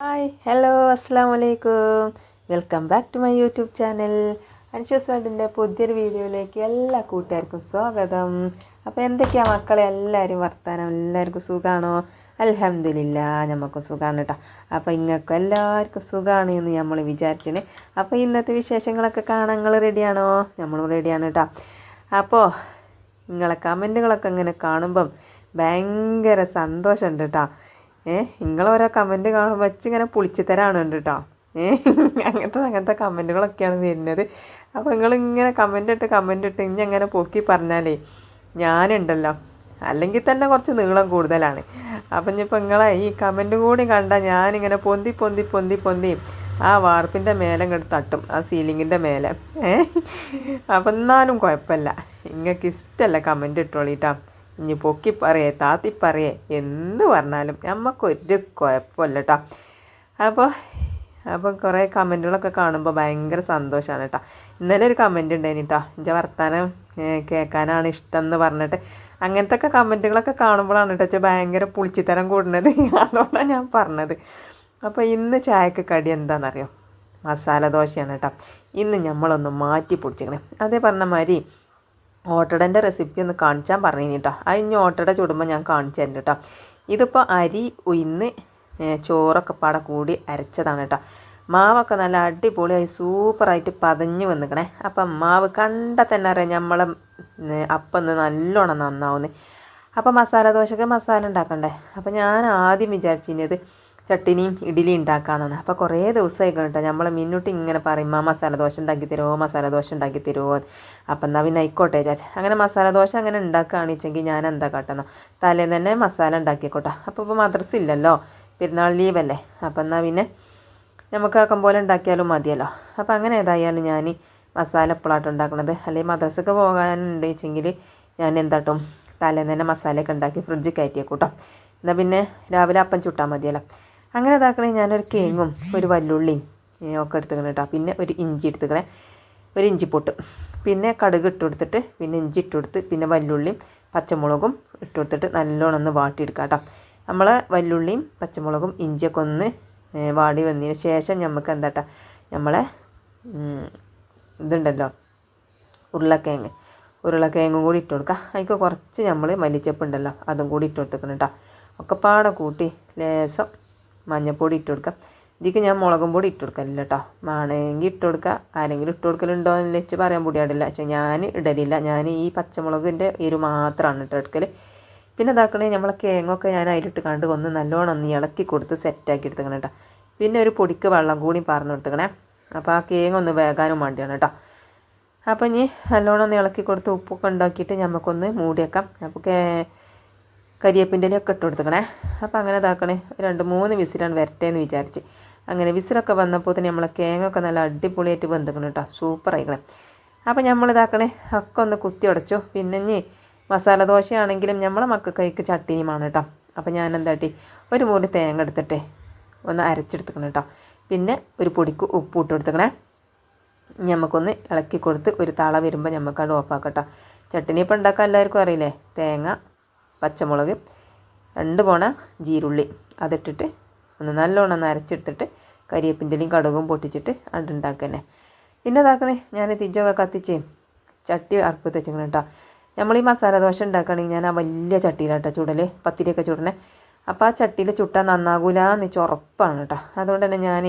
Hi hello അസ്സാം വലൈക്കും welcome back to my YouTube channel Anshu's വേൾഡിന്റെ പുതിയൊരു വീഡിയോയിലേക്ക് എല്ലാ കൂട്ടുകാർക്കും സ്വാഗതം. അപ്പോൾ എന്തൊക്കെയാണ് മക്കളെ? എല്ലാവരും വർത്താനം എല്ലാവർക്കും സുഖമാണോ അലഹമില്ല നമുക്ക് സുഖമാണ് കേട്ടോ അപ്പോൾ ഇങ്ങൾക്കും എല്ലാവർക്കും സുഖമാണ് എന്ന് നമ്മൾ വിചാരിച്ചിന്. അപ്പോൾ ഇന്നത്തെ വിശേഷങ്ങളൊക്കെ കാണാൻ നിങ്ങൾ റെഡിയാണോ നമ്മൾ റെഡിയാണ് കേട്ടോ അപ്പോൾ നിങ്ങളെ കമന്റുകളൊക്കെ ഇങ്ങനെ കാണുമ്പം ഭയങ്കര സന്തോഷമുണ്ട് കേട്ടോ ഏ നിങ്ങൾ ഓരോ കമന്റ് കാണുമ്പോൾ വെച്ച് ഇങ്ങനെ പൊളിച്ചു തരാണുണ്ട് കേട്ടോ ഏ അങ്ങനത്തെ അങ്ങനത്തെ കമന്റുകളൊക്കെയാണ് വരുന്നത്. അപ്പോൾ നിങ്ങൾ ഇങ്ങനെ കമന്റ് ഇട്ട് കമന്റ് ഇട്ട് ഇനി അങ്ങനെ പൊക്കി പറഞ്ഞാലേ ഞാനുണ്ടല്ലോ. അല്ലെങ്കിൽ തന്നെ കുറച്ച് നീളം കൂടുതലാണ്. അപ്പം ഇനിയിപ്പോൾ നിങ്ങളെ ഈ കമന്റും കൂടി കണ്ടാൽ ഞാനിങ്ങനെ പൊന്തി പൊന്തി പൊന്തി പൊന്തി ആ വാർപ്പിന്റെ മേലെ ഇങ്ങോട്ട് തട്ടും. ആ സീലിങ്ങിന്റെ മേലെ. ഏ അപ്പം എന്നാലും കുഴപ്പമില്ല. നിങ്ങൾക്ക് ഇഷ്ടമല്ല കമന്റ് ഇട്ടോളിട്ടാ. ഇനി പൊക്കി പറയേ താത്തി പറയേ എന്ന് പറഞ്ഞാലും നമുക്കൊരു കുഴപ്പമില്ല കേട്ടോ അപ്പോൾ അപ്പം കുറേ കമന്റുകളൊക്കെ കാണുമ്പോൾ ഭയങ്കര സന്തോഷമാണ് കേട്ടോ ഇന്നലെ ഒരു കമന്റ് ഉണ്ടായിന് കേട്ടോ എന്റെ വർത്തമാനം കേൾക്കാനാണ് ഇഷ്ടം എന്ന് പറഞ്ഞിട്ട്. അങ്ങനത്തെ ഒക്കെ കമന്റുകളൊക്കെ കാണുമ്പോഴാണ് കേട്ടോ വെച്ചാൽ ഭയങ്കര പുളിച്ചിത്തരം കൂടുന്നത്. അതുകൊണ്ടാണ് ഞാൻ പറഞ്ഞത്. അപ്പോൾ ഇന്ന് ചായക്ക് കടി എന്താണെന്നറിയോ മസാല ദോശയാണ് കേട്ടോ ഇന്ന് നമ്മളൊന്ന് മാറ്റി പൊടിച്ചിക്കണേ. അതേ പറഞ്ഞ മാതിരി ഓട്ടടന്റെ റെസിപ്പി ഒന്ന് കാണിച്ചാൽ പറഞ്ഞു കേട്ടോ അത് ഇനി ഓട്ടട ചുടുമ്പോൾ ഞാൻ കാണിച്ചു തരുന്നുണ്ട് കേട്ടോ ഇതിപ്പോൾ അരി ഉയിന്ന് ഏ, ചോറൊക്കെ പാടെ കൂടി അരച്ചതാണ് കേട്ടോ മാവൊക്കെ നല്ല അടിപൊളിയായി സൂപ്പറായിട്ട് പതഞ്ഞ് വന്നിക്കണേ. അപ്പം മാവ് കണ്ടാൽ തന്നെ അറിയാം നമ്മളെ അപ്പം നല്ലോണം നന്നാവുന്നത് അപ്പോൾ മസാല ദോശക്ക് മസാല ഉണ്ടാക്കണ്ടേ? അപ്പോൾ ഞാൻ ആദ്യം വിചാരിച്ചിരുന്നത് ചട്ടിനിയും ഇഡ്ഡലി ഉണ്ടാക്കാമെന്നാണ് അപ്പോൾ കുറേ ദിവസമായി കേട്ടോ നമ്മളെ മിന്നൂട്ടി ഇങ്ങനെ പറയും "മാ മസാല ദോശ ഉണ്ടാക്കി തരുമോ മസാല ദോശ ഉണ്ടാക്കി തരുമോ അപ്പം എന്നാൽ പിന്നെ ആയിക്കോട്ടെ ചാച്ച അങ്ങനെ മസാല ദോശ അങ്ങനെ ഉണ്ടാക്കുകയാണെന്ന് വെച്ചെങ്കിൽ ഞാൻ എന്താ കാട്ടുന്ന തലേന്ന് തന്നെ മസാല ഉണ്ടാക്കിക്കോട്ടെ. അപ്പോൾ ഇപ്പോൾ മദ്രസ ഇല്ലല്ലോ. പെരുന്നാൾ ലീവല്ലേ. അപ്പം എന്നാൽ പിന്നെ നമുക്ക് ആക്കം പോലെ ഉണ്ടാക്കിയാലും മതിയല്ലോ. അപ്പോൾ അങ്ങനെ ഏതായാലും ഞാൻ മസാല എപ്പോഴാട്ടോ ഉണ്ടാക്കണത്? അല്ലെങ്കിൽ മദ്രസക്ക് പോകാനുണ്ട് വെച്ചെങ്കിൽ ഞാൻ എന്താട്ടും തലേന്ന് തന്നെ മസാലയൊക്കെ ഉണ്ടാക്കി ഫ്രിഡ്ജിൽ കയറ്റിയേക്കൂട്ടോ. എന്നാൽ പിന്നെ രാവിലെ അപ്പം ചുട്ടാൽ മതിയല്ലോ. അങ്ങനെ ഇതാക്കണേ ഞാനൊരു കേങ്ങും ഒരു വല്ലുള്ളിയും ഒക്കെ എടുത്തുക്കണം കേട്ടോ പിന്നെ ഒരു ഇഞ്ചി എടുത്തുക്കണേ. ഒരു ഇഞ്ചി പൊട്ട് പിന്നെ കടുക് ഇട്ട് കൊടുത്തിട്ട് പിന്നെ ഇഞ്ചി ഇട്ട് കൊടുത്ത് പിന്നെ വല്ലുള്ളിയും പച്ചമുളകും ഇട്ട് കൊടുത്തിട്ട് നല്ലോണം ഒന്ന് വാട്ടിയെടുക്കുക കേട്ടോ നമ്മൾ വല്ലുള്ളിയും പച്ചമുളകും ഇഞ്ചിയൊക്കെ ഒന്ന് വാടി വന്നതിന് ശേഷം നമുക്ക് എന്താട്ടാ നമ്മളെ ഇതുണ്ടല്ലോ ഉരുളക്കിഴങ്ങ്. ഉരുളക്കിഴങ്ങും കൂടി ഇട്ട് കൊടുക്കുക അതിക്ക് കുറച്ച് നമ്മൾ മല്ലിച്ചപ്പ് ഉണ്ടല്ലോ അതും കൂടി ഇട്ട് കൊടുത്തേക്കണം കേട്ടോ ഒക്കെ പാടെ കൂട്ടി ലേസം മഞ്ഞൾപ്പൊടി ഇട്ട് കൊടുക്കാം. ഇതിക്ക് ഞാൻ മുളകും പൊടി ഇട്ട് കൊടുക്കലില്ല കേട്ടോ വേണമെങ്കിൽ ഇട്ട് കൊടുക്കുക ആരെങ്കിലും ഇട്ട് കൊടുക്കലുണ്ടോ എന്ന് വെച്ച് പറയാൻ പൊടിയാടില്ല പക്ഷെ ഞാൻ ഇടലില്ല. ഞാൻ ഈ പച്ചമുളകിന്റെ എരു മാത്രമാണ് ഇട്ട് എടുക്കൽ പിന്നെ ഇതാക്കണേ നമ്മളെ കേങ്ങൊക്കെ ഞാൻ അതിലിട്ട് കണ്ട് ഒന്ന് നല്ലോണം ഒന്ന് ഇളക്കി കൊടുത്ത് സെറ്റാക്കി എടുത്തേക്കണം കേട്ടോ പിന്നെ ഒരു പൊടിക്ക് വെള്ളം കൂടി പറഞ്ഞു കൊടുത്തേക്കണേ അപ്പോൾ ആ കേങ്ങൊന്ന് ഒന്ന് വേകാനും വേണ്ടിയാണ് കേട്ടോ അപ്പോൾ ഇനി നല്ലോണം ഒന്ന് ഇളക്കി കൊടുത്ത് ഉപ്പൊക്കെ ഉണ്ടാക്കിയിട്ട് നമുക്കൊന്ന് മൂടി അപ്പോൾ അപ്പോൾ കരിയേപ്പിന്റെ ഒക്കെ ഇട്ട് കൊടുത്തേക്കണേ. അപ്പോൾ അങ്ങനെ ഇതാക്കണേ. രണ്ട് മൂന്ന് വിസിലാണ് വരട്ടെ എന്ന് വിചാരിച്ച്. അങ്ങനെ വിസിലൊക്കെ വന്നപ്പോൾ തന്നെ നമ്മളെ കേങ്ങൊക്കെ നല്ല അടിപൊളിയായിട്ട് വെന്തിക്കണം കേട്ടോ സൂപ്പർ ആയിക്കണേ അപ്പോൾ നമ്മൾ ഇതാക്കണേ. ഒക്കെ ഒന്ന് കുത്തി ഉടച്ചു. പിന്നെ ഇനി മസാല ദോശയാണെങ്കിലും നമ്മളെ മക്കൾക്ക് ചട്ടിനിയുമാണ് കേട്ടോ അപ്പോൾ ഞാൻ എന്താട്ടി ഒരു മൂടി തേങ്ങ എടുത്തിട്ട് ഒന്ന് അരച്ചെടുത്തേക്കണം കേട്ടോ പിന്നെ ഒരു പൊടിക്ക് ഉപ്പ് ഇട്ട് കൊടുത്തേക്കണേ. നമുക്കൊന്ന് ഇളക്കി കൊടുത്ത് ഒരു തള വരുമ്പോൾ നമുക്കത് ഓഫാക്കട്ടോ ചട്ടിനി ഇപ്പോൾ ഉണ്ടാക്കാൻ എല്ലാവർക്കും അറിയില്ലേ? തേങ്ങ പച്ചമുളക് രണ്ട് പോണ ജീരുള്ളി അതിട്ടിട്ട് ഒന്ന് നല്ലോണം ഒന്ന് അരച്ചെടുത്തിട്ട് കരിയേപ്പിന്റെയും കടുകും പൊട്ടിച്ചിട്ട് അത് ഉണ്ടാക്കന്നെ പിന്നെ ഇതാക്കണേ ഞാൻ തിജൊക്കെ കത്തിച്ച് ചട്ടി അറുപ്പത്ത് തെച്ചിങ്ങനെ കേട്ടോ. നമ്മൾ ഈ മസാല ദോശ ഉണ്ടാക്കുകയാണെങ്കിൽ ഞാൻ ആ വലിയ ചട്ടിയിലാട്ടോ ചുടൽ പത്തിരിയൊക്കെ ചുടണേ. അപ്പോൾ ആ ചട്ടിയിൽ ചുട്ടാൽ നന്നാകൂല എന്ന് വെച്ചാൽ ഉറപ്പാണ് കേട്ടോ. അതുകൊണ്ട് തന്നെ ഞാൻ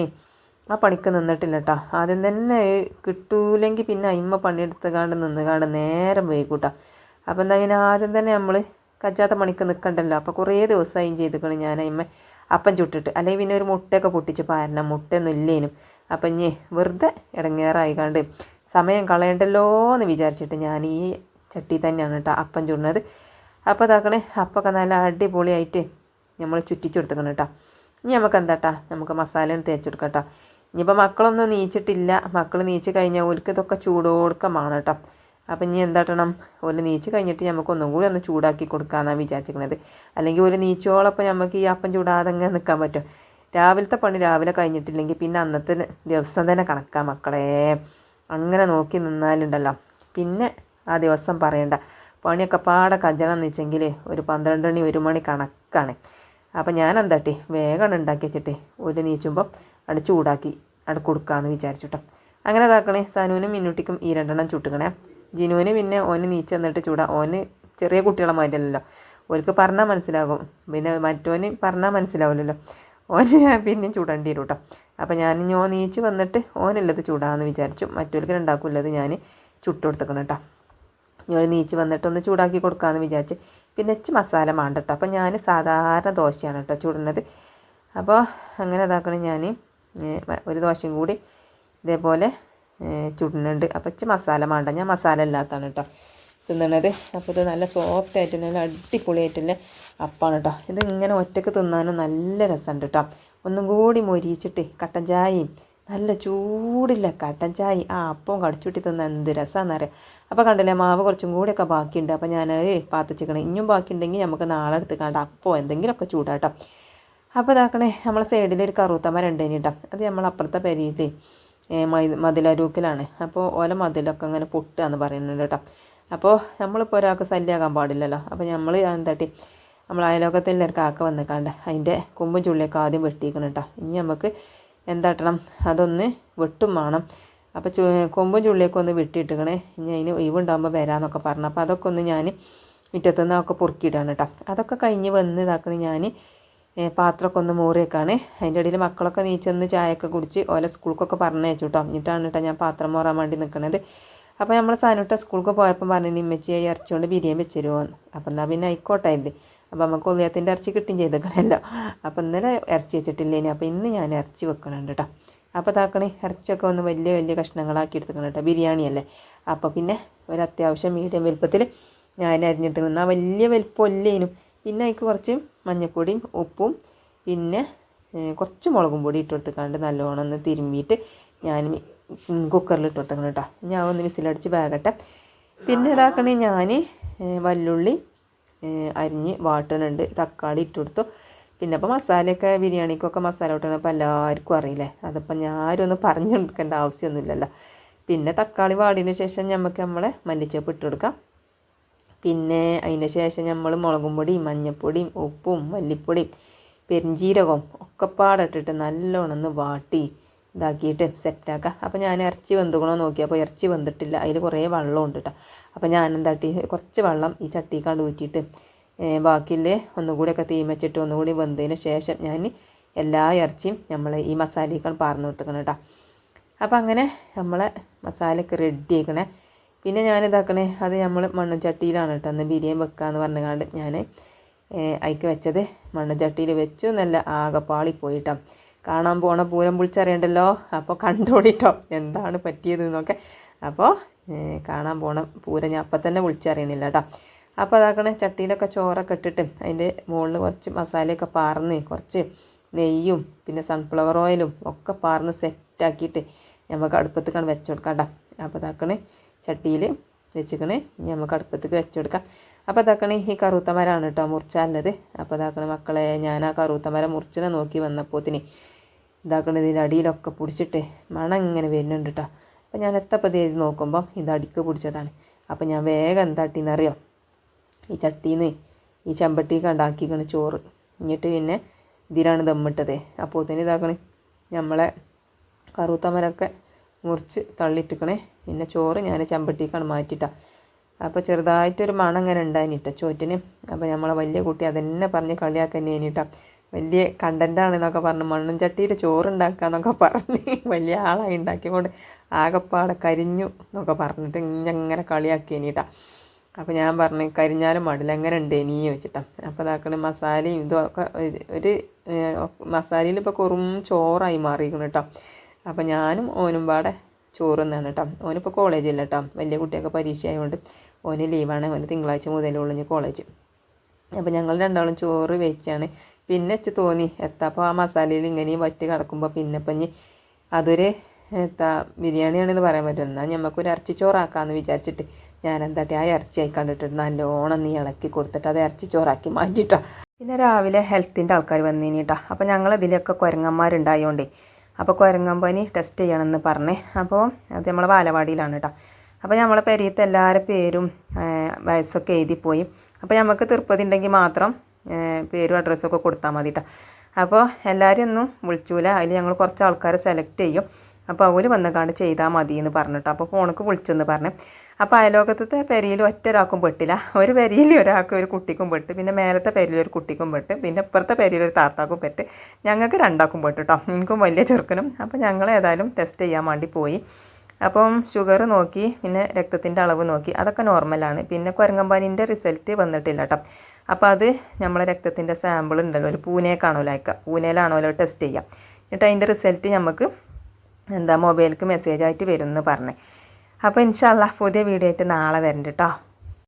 ആ പണിക്ക് നിന്നിട്ടില്ല കേട്ടോ. ആദ്യം തന്നെ കിട്ടൂലെങ്കിൽ പിന്നെ അയിമ്മ പണിയെടുത്ത് കാണ്ട് നിന്ന് കാണ്ട് നേരം വൈകൂട്ടാ അപ്പോൾ എന്താ പിന്നെ ആദ്യം തന്നെ നമ്മൾ കച്ചാത്ത മണിക്ക് നിൽക്കണ്ടല്ലോ അപ്പോൾ കുറേ ദിവസമായും ചെയ്തിക്കണം ഞാൻ അമ്മ അപ്പം ചുട്ടിട്ട്. അല്ലെങ്കിൽ പിന്നെ ഒരു മുട്ടയൊക്കെ പൊട്ടിച്ച് പാരണം. മുട്ടയൊന്നും ഇല്ലേനും. അപ്പം ഇനി വെറുതെ ഇടങ്ങേറായി കണ്ട് സമയം കളയണ്ടല്ലോ എന്ന് വിചാരിച്ചിട്ട് ഞാൻ ഈ ചട്ടി തന്നെയാണ് കേട്ടോ അപ്പം ചുടുന്നത്. അപ്പോൾ ഇതാക്കണേ അപ്പൊക്കെ നല്ല അടിപൊളിയായിട്ട് നമ്മൾ ചുറ്റിച്ചെടുത്തുക്കണം കേട്ടോ ഇനി നമുക്ക് എന്താട്ടാ നമുക്ക് മസാല തേച്ചെടുക്കാം കേട്ടോ ഇനിയിപ്പോൾ മക്കളൊന്നും നീച്ചിട്ടില്ല. മക്കൾ നീച്ച് കഴിഞ്ഞാൽ ഓർക്ക് ഇതൊക്കെ ചൂടോടുക്കമാണ് കേട്ടോ അപ്പം ഇനി എന്താട്ടണം? ഒരു നീച്ച് കഴിഞ്ഞിട്ട് നമുക്ക് ഒന്നും കൂടി ഒന്ന് ചൂടാക്കി കൊടുക്കാമെന്നാണ് വിചാരിച്ചിരിക്കുന്നത് അല്ലെങ്കിൽ ഒരു നീച്ചോളപ്പം നമുക്ക് ഈ അപ്പം ചൂടാതെ അങ്ങനെ നിൽക്കാൻ പറ്റും. രാവിലത്തെ പണി രാവിലെ കഴിഞ്ഞിട്ടില്ലെങ്കിൽ പിന്നെ അന്നത്തെ ദിവസം തന്നെ കണക്കാം മക്കളെ. അങ്ങനെ നോക്കി നിന്നാലുണ്ടല്ലോ. പിന്നെ ആ ദിവസം പറയണ്ട. പണിയൊക്കെ പാടെ കജണം വെച്ചെങ്കിൽ ഒരു പന്ത്രണ്ട് മണി ഒരു മണി കണക്കാണ്. അപ്പം ഞാൻ എന്താട്ടി? വേഗം ഉണ്ടാക്കി വെച്ചിട്ട് ഒരു നീച്ചുമ്പോൾ അവിടെ ചൂടാക്കി അവിടെ കൊടുക്കാമെന്ന് വിചാരിച്ചിട്ടോ. അങ്ങനെ ഇതാക്കണേ. സനുവിനും മിന്നുട്ടിക്കും ഈ രണ്ടെണ്ണം ചുട്ടുക്കണേ. ജിനുവിന് പിന്നെ ഓന് നീച്ച് എന്നിട്ട് ചൂടാ. ഓന് ചെറിയ കുട്ടികളെ മാറ്റല്ലോ ഓർക്ക് പറഞ്ഞാൽ മനസ്സിലാകും. പിന്നെ മറ്റോന് പറഞ്ഞാൽ മനസ്സിലാവില്ലല്ലോ. ഓന് ഞാൻ പിന്നെയും ചൂടേണ്ടി വരും കേട്ടോ അപ്പോൾ ഞാൻ ഞാൻ നീച്ച് വന്നിട്ട് ഓനുള്ളത് ചൂടാന്ന് വിചാരിച്ചു. മറ്റവർക്ക് രണ്ടാക്കുള്ളത് ഞാൻ ചുട്ട് കൊടുത്തേക്കണം കേട്ടോ ഞാൻ നീച്ച് വന്നിട്ട് ഒന്ന് ചൂടാക്കി കൊടുക്കാമെന്ന് വിചാരിച്ച് പിന്നെ ഇച്ച് മസാല മാണ്ട കേട്ടോ അപ്പോൾ ഞാൻ സാധാരണ ദോശയാണ് കേട്ടോ ചുടുന്നത്. അപ്പോൾ അങ്ങനെ ഇതാക്കണം ഞാൻ ഒരു ദോശയും കൂടി ഇതേപോലെ ചുടുന്നുണ്ട്. അപ്പം ഇച്ച് മസാല വേണ്ട ഞാൻ മസാല ഇല്ലാത്തതാണ് കേട്ടോ തിന്നണത്. അപ്പോൾ ഇത് നല്ല സോഫ്റ്റ് ആയിട്ട് നല്ല അടിപൊളിയായിട്ടുള്ള അപ്പാണ് കേട്ടോ ഇത് ഇങ്ങനെ ഒറ്റയ്ക്ക് തിന്നാനും നല്ല രസമുണ്ട് കേട്ടോ ഒന്നും കൂടി മൊരിയിച്ചിട്ട് കട്ടൻ ചായയും നല്ല ചൂടില്ല കട്ടൻ ചായ ആ അപ്പവും കടിച്ചുട്ടി തിന്ന എന്ത് രസമാണെന്നറിയാം അപ്പോൾ കണ്ടില്ലേ മാവ് കുറച്ചും കൂടിയൊക്കെ ബാക്കിയുണ്ട്. അപ്പോൾ ഞാൻ പാത്തിച്ചിക്കണം. ഇനിയും ബാക്കിയുണ്ടെങ്കിൽ നമുക്ക് നാളെ എടുത്ത് കണ്ട അപ്പോൾ എന്തെങ്കിലുമൊക്കെ ചൂടാട്ടോ അപ്പോൾ ഇതാക്കണേ നമ്മളെ സൈഡിലൊരു കറുത്തമരം ഉണ്ട് കേട്ടോ അത് നമ്മൾ അപ്പുറത്തെ മതിലരൂക്കിലാണ്. അപ്പോൾ ഓല മതിലൊക്കെ അങ്ങനെ പൊട്ടുകയെന്ന് പറയുന്നുണ്ട് കേട്ടോ. അപ്പോൾ നമ്മളിപ്പോൾ ഒരാൾക്ക് ശല്യമാകാൻ പാടില്ലല്ലോ. അപ്പോൾ നമ്മൾ എന്താട്ടി നമ്മൾ അയലോകത്തിൽ ഒരു കാക്ക വന്നിക്കാണ്ട് അതിന്റെ കൊമ്പും ചുള്ളിയൊക്കെ ആദ്യം വെട്ടിയിരിക്കണം കേട്ടോ. ഇനി നമുക്ക് എന്താട്ടണം അതൊന്ന് വെട്ടും വേണം. അപ്പോൾ ചു കൊമ്പും ചുള്ളിയൊക്കെ ഒന്ന് വെട്ടിയിട്ടിക്കണേ ഇനി അതിന് ഒഴിവുണ്ടാകുമ്പോൾ വരാമെന്നൊക്കെ പറഞ്ഞു. അപ്പോൾ അതൊക്കെ ഒന്ന് ഞാൻ മുറ്റത്തുനിന്ന് ഒക്കെ പൊറുക്കിയിട്ടാണ് കേട്ടോ. അതൊക്കെ കഴിഞ്ഞ് വന്ന് ഇതാക്കണേ ഞാൻ പാത്രമൊക്കെ ഒന്ന് മൂറിയേക്കാണ്. അതിന്റെ ഇടയിൽ മക്കളൊക്കെ നീച്ചെന്ന് ചായയൊക്കെ കുടിച്ച് ഓലെ സ്കൂൾക്കൊക്കെ പറഞ്ഞയച്ചു കേട്ടോ. എന്നിട്ടാണ് കേട്ടോ ഞാൻ പാത്രം മോറാൻ വേണ്ടി നിൽക്കുന്നത് അപ്പോൾ നമ്മൾ സാനുട്ട സ്കൂൾക്ക് പോയപ്പോൾ പറഞ്ഞു ഇമ്മച്ചിയെ ഇറച്ചിക്കൊണ്ട് ബിരിയാണി വെച്ചുതരുമോ അപ്പോൾ എന്നാൽ പിന്നെ ആയിക്കോട്ടെ ഇത് അപ്പോൾ നമുക്ക് ഉദയത്തിന്റെ ഇറച്ചി കിട്ടുകയും ചെയ്തേക്കണമല്ലോ അപ്പോൾ ഇന്നലെ ഇറച്ചി വെച്ചിട്ടില്ലേനി. അപ്പോൾ ഇന്ന് ഞാൻ ഇറച്ചി വെക്കണുണ്ട് കേട്ടോ. അപ്പോൾ താക്കണേ ഇറച്ചിയൊക്കെ ഒന്ന് വലിയ വലിയ കഷ്ണങ്ങളാക്കി എടുത്തുക്കണം കേട്ടോ. ബിരിയാണിയല്ലേ. അപ്പോൾ പിന്നെ ഒരു അത്യാവശ്യം മീഡിയം വലുപ്പത്തിൽ ഞാൻ അരിഞ്ഞിട്ട് എന്നാൽ വലിയ വലുപ്പമല്ലേനും പിന്നെ അതിക്ക് കുറച്ച് മഞ്ഞൾപ്പൊടിയും ഉപ്പും പിന്നെ കുറച്ച് മുളകും പൊടി ഇട്ട് കൊടുത്തുക്കാണ്ട് നല്ലോണം ഒന്ന് തിരുമ്മിയിട്ട് ഞാൻ കുക്കറിൽ ഇട്ട് കൊടുത്തേക്കണം കേട്ടോ ഞാൻ ഒന്ന് വിസിലടിച്ച് വേകട്ടെ. പിന്നെ ഇതാക്കണേ ഞാൻ വല്ലുള്ളി അരിഞ്ഞ് വാട്ടണുണ്ട് തക്കാളി ഇട്ട് കൊടുത്തു. പിന്നെ അപ്പോൾ മസാലയൊക്കെ ബിരിയാണിക്കൊക്കെ മസാല ഇട്ടണം അപ്പോൾ എല്ലാവർക്കും അറിയില്ലേ? അതിപ്പോൾ ഒന്ന് പറഞ്ഞു കൊടുക്കേണ്ട ആവശ്യമൊന്നുമില്ലല്ലോ. പിന്നെ തക്കാളി വാടിയതിന് ശേഷം നമുക്ക് നമ്മളെ മല്ലിച്ചപ്പ് ഇട്ട് കൊടുക്കാം. പിന്നെ അതിന് ശേഷം നമ്മൾ മുളകും പൊടിയും മഞ്ഞൾപ്പൊടിയും ഉപ്പും മല്ലിപ്പൊടിയും പെരിഞ്ചീരകവും ഒക്കെ പാടിട്ടിട്ട് നല്ലോണം ഒന്ന് വാട്ടി ഇതാക്കിയിട്ട് സെറ്റാക്കുക അപ്പോൾ ഞാൻ ഇറച്ചി വെന്തുക്കണോ നോക്കി. അപ്പോൾ ഇറച്ചി വെന്തിട്ടില്ല. അതിൽ കുറേ വെള്ളം ഉണ്ട് കേട്ടോ അപ്പോൾ ഞാൻ എന്താട്ടി? കുറച്ച് വെള്ളം ഈ ചട്ടിക്കാണ്ട് ഊറ്റിയിട്ട് ബാക്കിയിൽ ഒന്നുകൂടിയൊക്കെ തീമച്ചിട്ട് ഒന്നുകൂടി വെന്തതിന് ശേഷം ഞാൻ എല്ലാ ഇറച്ചിയും നമ്മൾ ഈ മസാലയൊക്കെ പാർന്നു കൊടുത്തേക്കണം കേട്ടോ അപ്പോൾ അങ്ങനെ നമ്മളെ മസാലയൊക്കെ റെഡി ആക്കണേ പിന്നെ ഞാൻ ഇതാക്കണേ അത് നമ്മൾ മണ്ണുചട്ടിയിലാണ് കേട്ടോ അന്ന് ബിരിയാണി വെക്കാമെന്ന് പറഞ്ഞുകൊണ്ട് ഞാൻ അയക്ക് വെച്ചത്. മണ്ണുചട്ടിയിൽ വെച്ചു നല്ല ആകപ്പാളി പോയിട്ടോ. കാണാൻ പോണ പൂരം പുളിച്ചറിയണ്ടല്ലോ? അപ്പോൾ കണ്ടോടിട്ടോ എന്താണ് പറ്റിയത് എന്നൊക്കെ അപ്പോൾ കാണാൻ പോണ പൂരം ഞാൻ അപ്പം തന്നെ വിളിച്ചറിയണില്ല കേട്ടോ. അപ്പോൾ അതാക്കണേ ചട്ടിയിലൊക്കെ ചോറൊക്കെ ഇട്ടിട്ട് അതിന്റെ മുകളിൽ കുറച്ച് മസാലയൊക്കെ പാർന്ന് കുറച്ച് നെയ്യും പിന്നെ സൺഫ്ലവർ ഓയിലും ഒക്കെ പാർന്ന് സെറ്റാക്കിയിട്ട് നമുക്ക് അടുപ്പത്തേക്കാണ് വെച്ചു കൊടുക്കാം കേട്ടോ. അപ്പോൾ അതാക്കണേ ചട്ടിയിൽ വെച്ചിക്കണ്. ഇനി നമുക്ക് അടുപ്പത്തേക്ക് വെച്ച് കൊടുക്കാം അപ്പോൾ അതാക്കണേ ഈ കറുത്ത മരമാണ് കേട്ടോ മുറിച്ചാലത് അപ്പോൾ അതാക്കണേ മക്കളെ ഞാൻ ആ കറുത്ത മരം മുറിച്ചിനെ നോക്കി വന്നപ്പോത്തിന് ഇതാക്കണ ഇതിന്റെ അടിയിലൊക്കെ പിടിച്ചിട്ട് മണം ഇങ്ങനെ വരുന്നുണ്ട് കേട്ടോ. അപ്പോൾ ഞാൻ എത്തപ്പോൾ ചെയ്ത് നോക്കുമ്പം ഇത് അടിക്ക് പിടിച്ചതാണ്. അപ്പോൾ ഞാൻ വേഗം എന്താട്ടിന്നറിയോ ഈ ചട്ടിന്ന് ഈ ചെമ്പട്ടിക്ക് ഉണ്ടാക്കിക്കണ് ചോറ്. എന്നിട്ട് പിന്നെ ഇതിലാണ് ദമ്മിട്ടത് അപ്പോൾ തന്നെ ഇതാക്കണേ നമ്മളെ കറുത്തമരൊക്കെ മുറിച്ച് തള്ളിയിട്ടിക്കണേ പിന്നെ ചോറ് ഞാൻ ചമ്പട്ടിക്കാണ് മാറ്റിയിട്ട. അപ്പോൾ ചെറുതായിട്ടൊരു മണം അങ്ങനെ ഉണ്ടായിനിട്ടോ ചോറ്റിന്. അപ്പോൾ നമ്മളെ വലിയ കുട്ടി അതന്നെ പറഞ്ഞ് കളിയാക്കാൻ തന്നെയാനിട്ടാ വലിയ കണ്ടന്റാണെന്നൊക്കെ പറഞ്ഞ് മണ്ണും ചട്ടിയിൽ ചോറുണ്ടാക്കാന്നൊക്കെ പറഞ്ഞ് വലിയ ആളായി ഉണ്ടാക്കിക്കൊണ്ട് ആകപ്പാടെ കരിഞ്ഞു എന്നൊക്കെ പറഞ്ഞിട്ട് ഇങ്ങനെ കളിയാക്കിയനിട്ടാ. അപ്പോൾ ഞാൻ പറഞ്ഞു കരിഞ്ഞാലും മടല എങ്ങനെ ഉണ്ട് നീ വെച്ചിട്ടാ അപ്പോൾ അതാക്കണ മസാലയും ഇതൊക്കെ ഒരു മസാലയിൽ ഇപ്പോൾ കുറും ചോറായി മാറിയിരിക്കണം കേട്ടോ അപ്പോൾ ഞാനും ഓനും പാടെ ചോറ് തന്നെയാണ് കേട്ടോ ഓനിപ്പോൾ കോളേജില്ല കേട്ടോ വലിയ കുട്ടിയൊക്കെ പരീക്ഷ ആയതുകൊണ്ട് ഓന് ലീവാണ് ഓന് തിങ്കളാഴ്ച മുതൽ ഉള്ളു കോളേജ് അപ്പോൾ ഞങ്ങൾ രണ്ടാളും ചോറ് വെച്ചാണ്. പിന്നെ വെച്ച് തോന്നി എത്താപ്പോൾ ആ മസാലയിൽ ഇങ്ങനെയും വറ്റ് കിടക്കുമ്പോൾ പിന്നെ ഇനി അതൊരു എത്താ ബിരിയാണിയാണെന്ന് പറയാൻ പറ്റും. എന്നാൽ ഞമ്മക്കൊരു ഇറച്ചി ചോറാക്കാമെന്ന് വിചാരിച്ചിട്ട് ഞാൻ എന്താട്ടെ ആ ഇറച്ചി ആയി കണ്ടിട്ട് നല്ലോണം നീ ഇളക്കി കൊടുത്തിട്ട് അത് ഇറച്ചി ചോറാക്കി മാറ്റിട്ടോ. പിന്നെ രാവിലെ ഹെൽത്തിന്റെ ആൾക്കാർ വന്നിനിട്ടാ അപ്പോൾ ഞങ്ങൾ ഇതിലൊക്കെ കുരങ്ങന്മാരുണ്ടായതുകൊണ്ടേ അപ്പോൾ കുരങ്ങമ്പനി ടെസ്റ്റ് ചെയ്യണമെന്ന് പറഞ്ഞേ. അപ്പോൾ അത് നമ്മളെ ബാലവാടിയിലാണ് കേട്ടോ അപ്പോൾ നമ്മളെ പെരീത്തെ എല്ലാവരുടെ പേരും വയസ്സൊക്കെ എഴുതി പോയി അപ്പോൾ നമുക്ക് തീർപ്പതി ഉണ്ടെങ്കിൽ മാത്രം പേരും അഡ്രസ്സൊക്കെ കൊടുത്താൽ മതി കേട്ടോ അപ്പോൾ എല്ലാവരും ഒന്നും വിളിച്ചൂല. അതിൽ ഞങ്ങൾ കുറച്ച് ആൾക്കാരെ സെലക്ട് ചെയ്യും. അപ്പോൾ അവർ വന്നുകാണ്ട് ചെയ്താൽ മതി എന്ന് പറഞ്ഞിട്ട്. അപ്പോൾ ഫോണൊക്കെ വിളിച്ചെന്ന് പറഞ്ഞു. അപ്പോൾ അയലോകത്തെ പെരിയിൽ ഒറ്റ ഒരാൾക്കും പെട്ടില്ല. ഒരു പെരിയിൽ ഒരാൾക്ക് ഒരു കുട്ടിക്കും പെട്ട്. പിന്നെ മേലത്തെ പെരിയിൽ ഒരു കുട്ടിക്കും പെട്ട്. പിന്നെ ഇപ്പുറത്തെ പെരിയിൽ ഒരു താത്താക്കും പെട്ട്. ഞങ്ങൾക്ക് രണ്ടാക്കും പെട്ട് കേട്ടോ എനിക്കും വലിയ ചെറുക്കനും. അപ്പോൾ ഞങ്ങൾ ഏതായാലും ടെസ്റ്റ് ചെയ്യാൻ വേണ്ടി പോയി. അപ്പം ഷുഗർ നോക്കി പിന്നെ രക്തത്തിന്റെ അളവ് നോക്കി. അതൊക്കെ നോർമലാണ് പിന്നെ കുരങ്ങമ്പാനിന്റെ റിസൾട്ട് വന്നിട്ടില്ല കേട്ടോ അപ്പോൾ അത് നമ്മളെ രക്തത്തിന്റെ സാമ്പിൾ ഉണ്ടല്ലോ. ഒരു പൂനെക്കാണല്ലോ അയക്കുക പൂനെയിലാണല്ലോ ടെസ്റ്റ് ചെയ്യുക എന്നിട്ട് അതിന്റെ റിസൾട്ട് നമുക്ക് എന്താ മൊബൈലിലേക്ക് മെസ്സേജായിട്ട് വരും എന്ന് പറഞ്ഞേ. അപ്പോൾ ഇൻഷാല്ല പുതിയ വീഡിയോ ആയിട്ട് നാളെ വരണ്ട കേട്ടോ